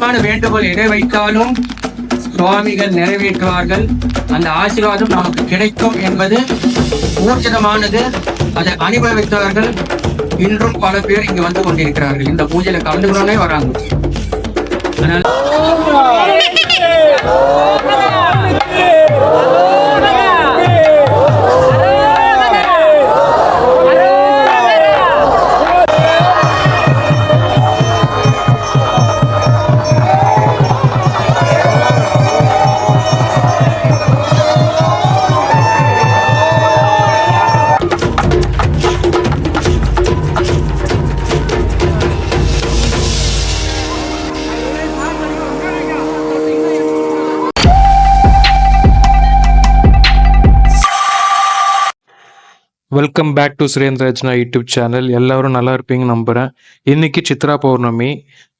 ஆத்மாத்மான வேண்டுகோள் எதை வைத்தாலும் சுவாமிகள் நிறைவேற்றுவார்கள். அந்த ஆசீர்வாதம் நமக்கு கிடைக்கும் என்பது ஊர்ஜிதமானது. அதை அனுபவித்தவர்கள் இன்றும் பல பேர் இங்கு வந்து கொண்டிருக்கிறார்கள். இந்த பூஜையில கலந்துக்கிறோன்னே வராங்க. அதனால welcome back to Surendra Rachana YouTube channel எல்லாரும் நல்லா இருப்பீங்கன்னு நம்புகிறேன் இன்னைக்கு சித்ரா பௌர்ணமி.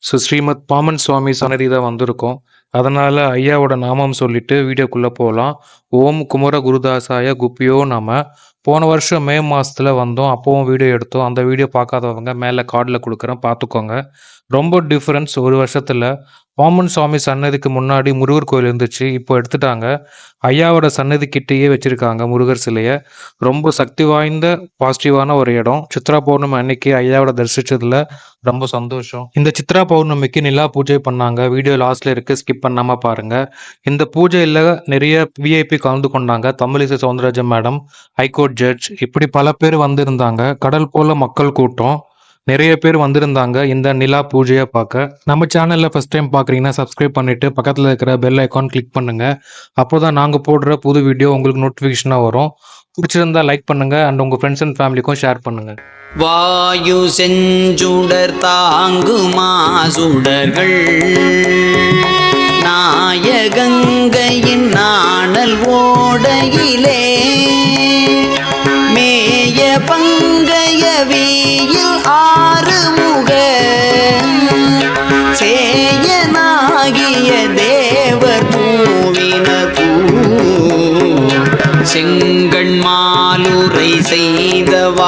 ஸோ ஸ்ரீமத் பாமன் சுவாமி சன்னதி தான் வந்திருக்கோம். அதனால் ஐயாவோட நாமம் சொல்லிட்டு வீடியோக்குள்ளே போகலாம் ஓம் குமர குருதாசாய குப்பியோ நாம. போன வருஷம் மே மாதத்தில் வந்தோம். அப்போவும் வீடியோ எடுத்தோம். அந்த வீடியோ பார்க்காதவங்க மேலே கார்டில் கொடுக்குறேன். பார்த்துக்கோங்க. ரொம்ப டிஃப்ரென்ஸ் ஒரு வருஷத்தில் வாமன் சுவாமி சன்னதிக்கு முன்னாடி முருகர் கோயில் இருந்துச்சு. இப்போ எடுத்துட்டாங்க. ஐயாவோட சன்னதி கிட்டேயே வச்சுருக்காங்க முருகர் சிலையை. ரொம்ப சக்தி வாய்ந்த பாசிட்டிவான ஒரு இடம். சித்ரா பௌர்ணமி அன்னைக்கு ஐயாவோட தரிசிச்சதுல ரொம்ப சந்தோஷம். இந்த சித்ரா பௌர்ணமிக்கு நிலா பூஜை பண்ணாங்க. வீடியோ லாஸ்ட்ல இருக்கு. ஸ்கிப் பண்ணாம பாருங்க. இந்த பூஜையில் நிறைய விஐபி கலந்து கொண்டாங்க. Tamilisai Soundararajan madam high court judge இப்படி பல பேர் வந்திருந்தாங்க. கடல் போல மக்கள் கூட்டம். நிறைய பேர் வந்திருந்தாங்க. இந்த நிலா பூஜையை பார்க்க. நம்ம சேனலில் ஃபஸ்ட் டைம் பார்க்குறீங்கன்னா சப்ஸ்கிரைப் பண்ணிவிட்டு பக்கத்தில் இருக்கிற பெல் ஐக்கான் கிளிக் அப்போ தான் நாங்கள் போடுற புது வீடியோ உங்களுக்கு நோட்டிஃபிகேஷனாக வரும். பிடிச்சிருந்தா லைக் பண்ணுங்க. அண்ட் உங்கள் ஃப்ரெண்ட்ஸ் அண்ட் ஃபேமிலிக்கும் ஷேர் பண்ணுங்கள் வாயு செஞ்சுடர் தாங்குமா சுடர்கள்? நாயகங்கையின் நாணல் ஓடையிலே. பங்கைய வீயில் ஆறுமுக சேயனாகிய தேவர் பூவினர் செங்கண் மாலுரை செய்தவாரருமீன்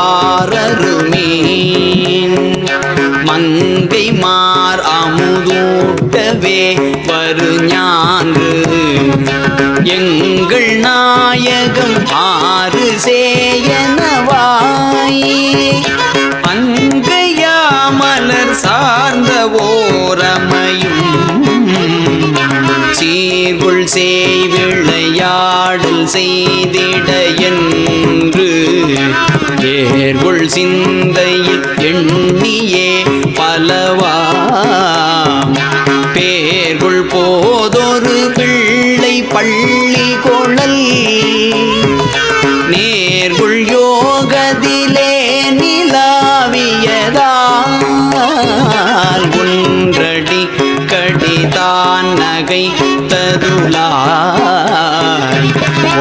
மங்கை மா வரவே வருஞான்று எங்கள் நாயகம் ஆறு சேயனவாய். அங்கையா மலர் சார்ந்த ஓரமையும். சீர்குள் செய் விளையாடல் செய்திட என்று. ஏர்குள் சிந்தையில் எண்ணியே பலவா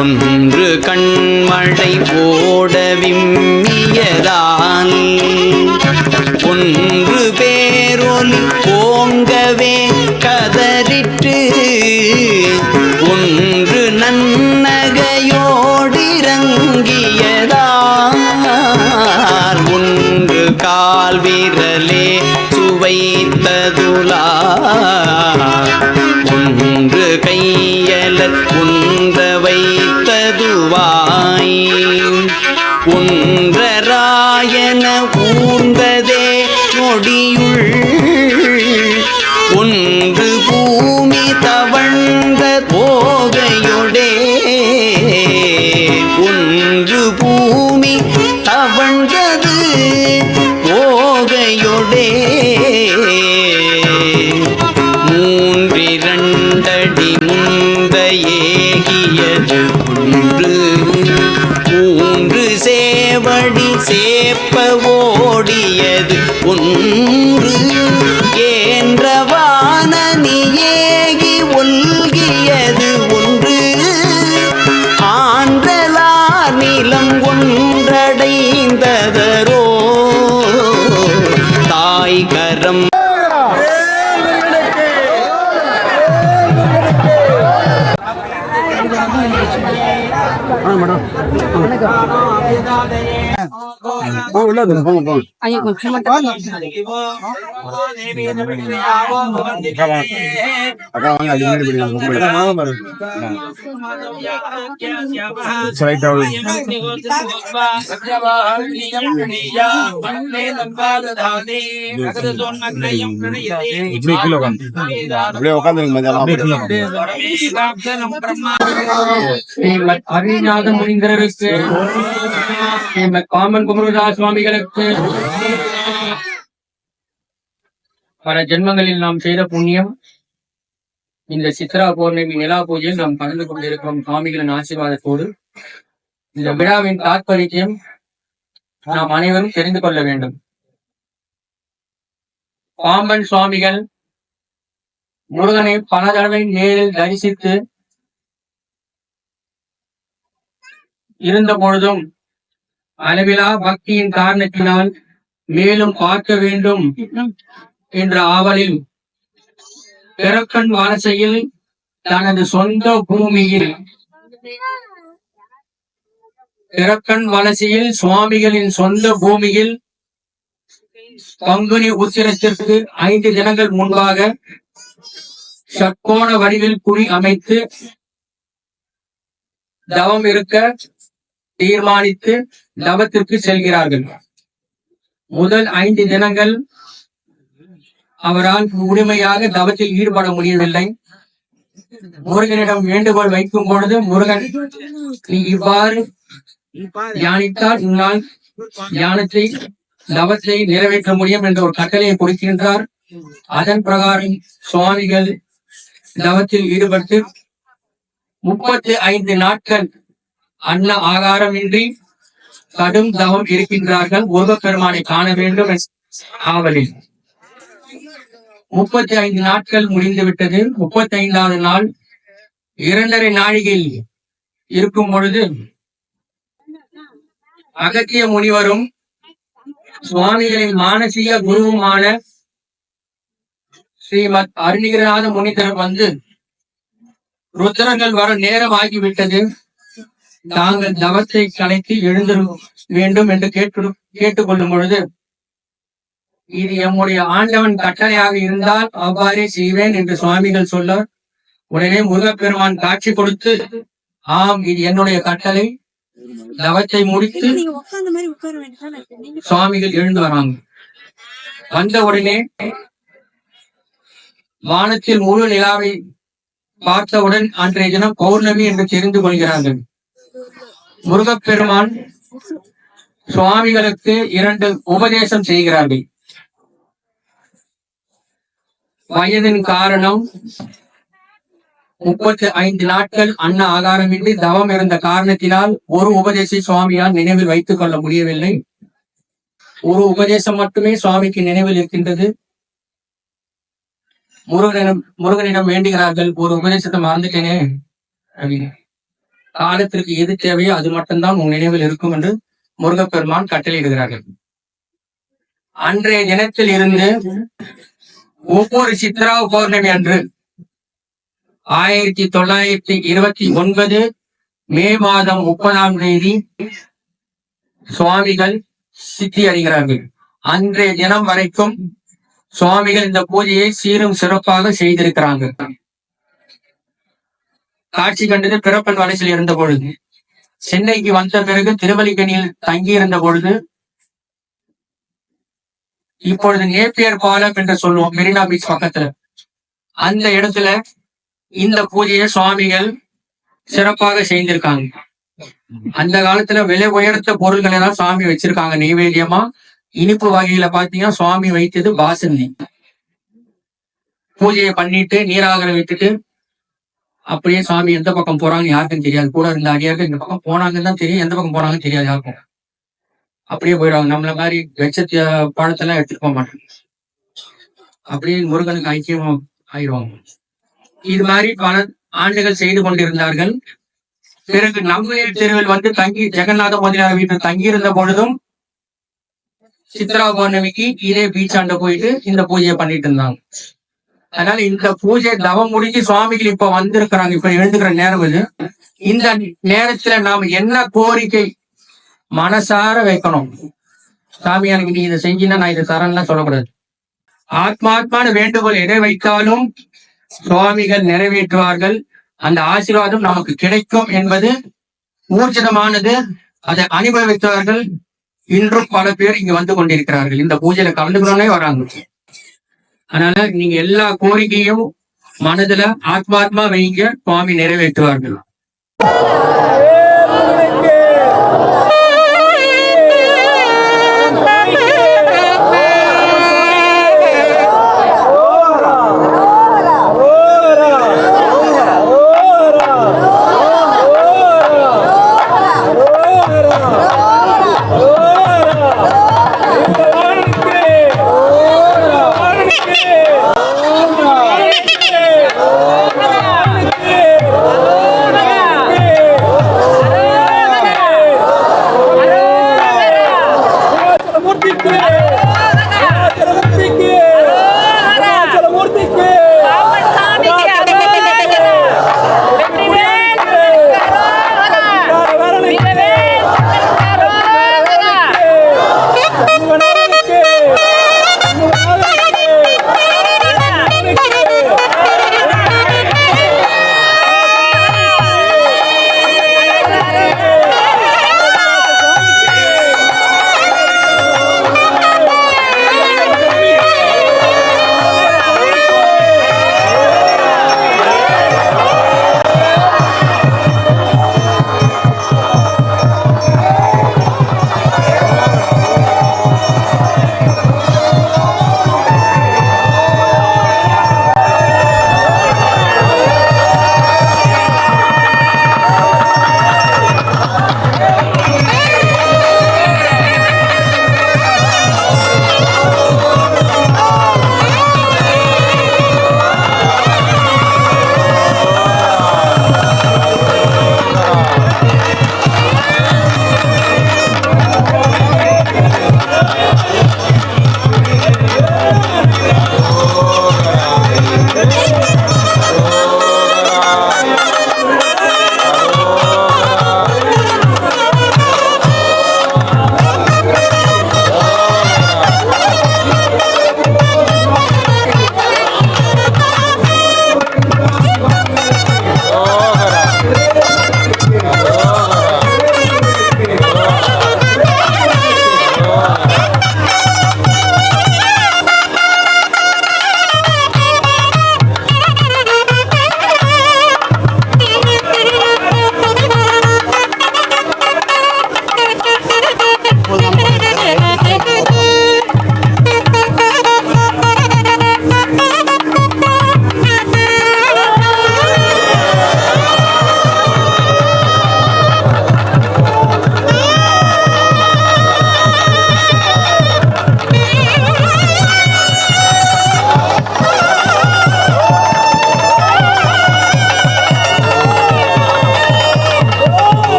ஒன்று கண்மழை ஓட விம்மியதான் ஒன்று பேரொலி ஓங்கவே கதறிற்று ஒன்று நன்னகையோடிறங்கியதால் ஒன்று கால் விரலே சுவைத்ததுலா ஒன்று கையல குன்ற கரம் மேடம். தாய் கரம் அப்படியே உட்காந்து ஸ்ரீமத் அரிநாத முனிந்தருக்கு காமன் குமரதாஸ் சுவாமிகளுக்கு. பல ஜென்மங்களில் நாம் செய்த புண்ணியம். இந்த சித்ரா பௌர்ணமி நிலா பூஜையில் நாம் கலந்து கொண்டிருக்கிறோம் சுவாமிகளின் ஆசீர்வாதத்தோடு. இந்த விழாவின் தாற்பயம் நாம் அனைவரும் தெரிந்து கொள்ள வேண்டும். பாம்பன் சுவாமிகள் முருகனை பல தடவை நேரில் தரிசித்து இருந்த பொழுதும் அளவிலா பக்தியின் காரணத்தினால் மேலும் பார்க்க வேண்டும் என்ற ஆவலில் பிறக்கன் வாரசையில் தனது சொந்த பூமியில் இறக்கன் வலசையில் சுவாமிகளின் சொந்த பூமியில் பங்குனி உத்திரத்திற்கு ஐந்து தினங்கள் முன்பாக ஷட்கோண வடிவில் குறி அமைத்து தவம் இருக்க தீர்மானித்து தவத்திற்கு செல்கிறார்கள். முதல் ஐந்து தினங்கள் அவரால் முழுமையாக தவத்தில் ஈடுபட முடியவில்லை. முருகனிடம் வேண்டுகோள் வைக்கும் பொழுது முருகன் நீ இவ்வாறு தியானித்தால் உன்னால் தியானத்தை தவத்தை நிறைவேற்ற முடியும் என்ற ஒரு கட்டளையை கொடுக்கின்றார். அதன் பிரகாரம் சுவாமிகள் தவத்தில் ஈடுபட்டு முப்பத்தி ஐந்து நாட்கள் அன்ன ஆகாரமின்றி கடும் தவம் இருக்கின்றார்கள். முருகப்பெருமானை காண வேண்டும் ஆவலில் முப்பத்தி ஐந்து நாட்கள் முடிந்து விட்டது முப்பத்தி ஐந்தாவது நாள் இரண்டரை நாழிகையில் இருக்கும் பொழுது அகத்திய முனிவரும் சுவாமிகளின் மானசீக குருவுமான ஸ்ரீமத் அருணிகிரநாத முனிதர் வந்து ருத்ரங்கள் வர நேரம் ஆகிவிட்டது தாங்கள் தவத்தை கலைத்து எழுந்திரு வேண்டும் என்று கேட்டு கேட்டுக்கொள்ளும் பொழுது இது எம்முடைய ஆண்டவன் கட்டளையாக இருந்தால் அவ்வாறே செய்வேன் என்று சுவாமிகள் சொல்ல உடனே முருகப்பெருமான் காட்சி கொடுத்து ஆம் இது என்னுடைய கட்டளை. தவத்தை முடித்து சுவாமிகள் எழுந்து வராங்க. வந்த உடனே வானத்தில் முழு நிலாவை பார்த்தவுடன் அன்றைய தினம் பௌர்ணமி என்று தெரிந்து கொள்கிறார்கள். முருகப்பெருமான் சுவாமிகளுக்கு இரண்டு உபதேசம் செய்கிறார்கள். வயதின் காரணம் முப்பத்தி ஐந்து நாட்கள் அன்ன ஆகாரமின்றி தவம் இருந்த காரணத்தினால் ஒரு உபதேசை சுவாமியால் நினைவில் வைத்துக் கொள்ள முடியவில்லை. ஒரு உபதேசம் மட்டுமே சுவாமிக்கு நினைவில் இருக்கின்றது. முருகனிடம் முருகனிடம் வேண்டுகிறார்கள் ஒரு உபதேசத்தை மறந்துட்டேனே அப்படின்னு. காலத்திற்கு எது தேவையோ அது மட்டும்தான் உன் நினைவில் இருக்கும் என்று முருகப்பெருமான் கட்டளையிடுகிறார்கள். அன்றைய தினத்தில் இருந்து ஒவ்வொரு சித்ரா பௌர்ணமி அன்று ஆயிரத்தி தொள்ளாயிரத்தி இருபத்தி ஒன்பது மே மாதம் முப்பதாம் தேதி சுவாமிகள் சித்தி அடைகிறார்கள். அன்றைய தினம் வரைக்கும் சுவாமிகள் இந்த பூஜையை சீரும் சிறப்பாக செய்திருக்கிறாங்க காட்சி கண்டது பிறப்பன் வலசில் இருந்த பொழுது. சென்னைக்கு வந்த பிறகு திருவல்லிக்கணியில் தங்கி இருந்த பொழுது இப்பொழுது நேப்பியர் பாலம் என்று சொல்லுவோம் மெரினா பீச் பக்கத்துல. அந்த இடத்துல இந்த பூஜையை சுவாமிகள் சிறப்பாக செய்திருக்காங்க. அந்த காலத்துல விலை உயர்த்த பொருள்களை எல்லாம் சுவாமி வச்சிருக்காங்க நெய்வேத்தியமா? இனிப்பு வகையில பாத்தீங்கன்னா சுவாமி வைத்தது பாசந்தி. பூஜையை பண்ணிட்டு நீராகரம் விட்டுட்டு அப்படியே சாமி எந்த பக்கம் போறாங்க யாருக்கும் தெரியாது. கூட இருந்த அடியாருக்கு இந்த பக்கம் போனாங்கன்னு தான் தெரியும். எந்த பக்கம் போனாங்கன்னு தெரியாது யாருக்கும். அப்படியே போயிடுவாங்க. நம்மள மாதிரி வெச்ச பழத்தெல்லாம் எடுத்துட்டு போக மாட்டாங்க. அப்படியே முருகனுக்கு ஐக்கியம் ஆயிடுவாங்க. இது மாதிரி பல ஆண்டுகள் செய்து கொண்டிருந்தார்கள். பிறகு நம்புயர் தெருவில் வந்து தங்கி ஜெகநாத முதலியார் வீட்டில் தங்கியிருந்த பொழுதும் சித்ரா பௌர்ணமிக்கு இதே பீச்சாண்ட போயிட்டு இந்த பூஜையை பண்ணிட்டு இருந்தாங்க. அதனால இந்த பூஜை தவம் முடிஞ்சு சுவாமிகள் இப்ப வந்திருக்கிறாங்க. இப்ப எழுந்துக்கிற நேரம் இது. இந்த நேரத்துல நாம என்ன கோரிக்கை மனசார வைக்கணும். சாமி எனக்கு நீ இதை செஞ்சினா நான் இதை தரேன்லாம் சொல்லக்கூடாது. ஆத்மாத்மான வேண்டுகோள் எதை வைத்தாலும் சுவாமிகள் நிறைவேற்றுவார்கள். அந்த ஆசீர்வாதம் நமக்கு கிடைக்கும் என்பது ஊர்ஜிதமானது. அதை அனுபவித்தவர்கள் இன்றும் பல பேர் இங்க வந்து கொண்டிருக்கிறார்கள். இந்த பூஜையில கலந்துக்கணும்னே வராங்க. அதனால நீங்க எல்லா கோரிக்கையும் மனதுல ஆத்மாத்மா வைங்க சுவாமி நிறைவேற்றுவார்கள்.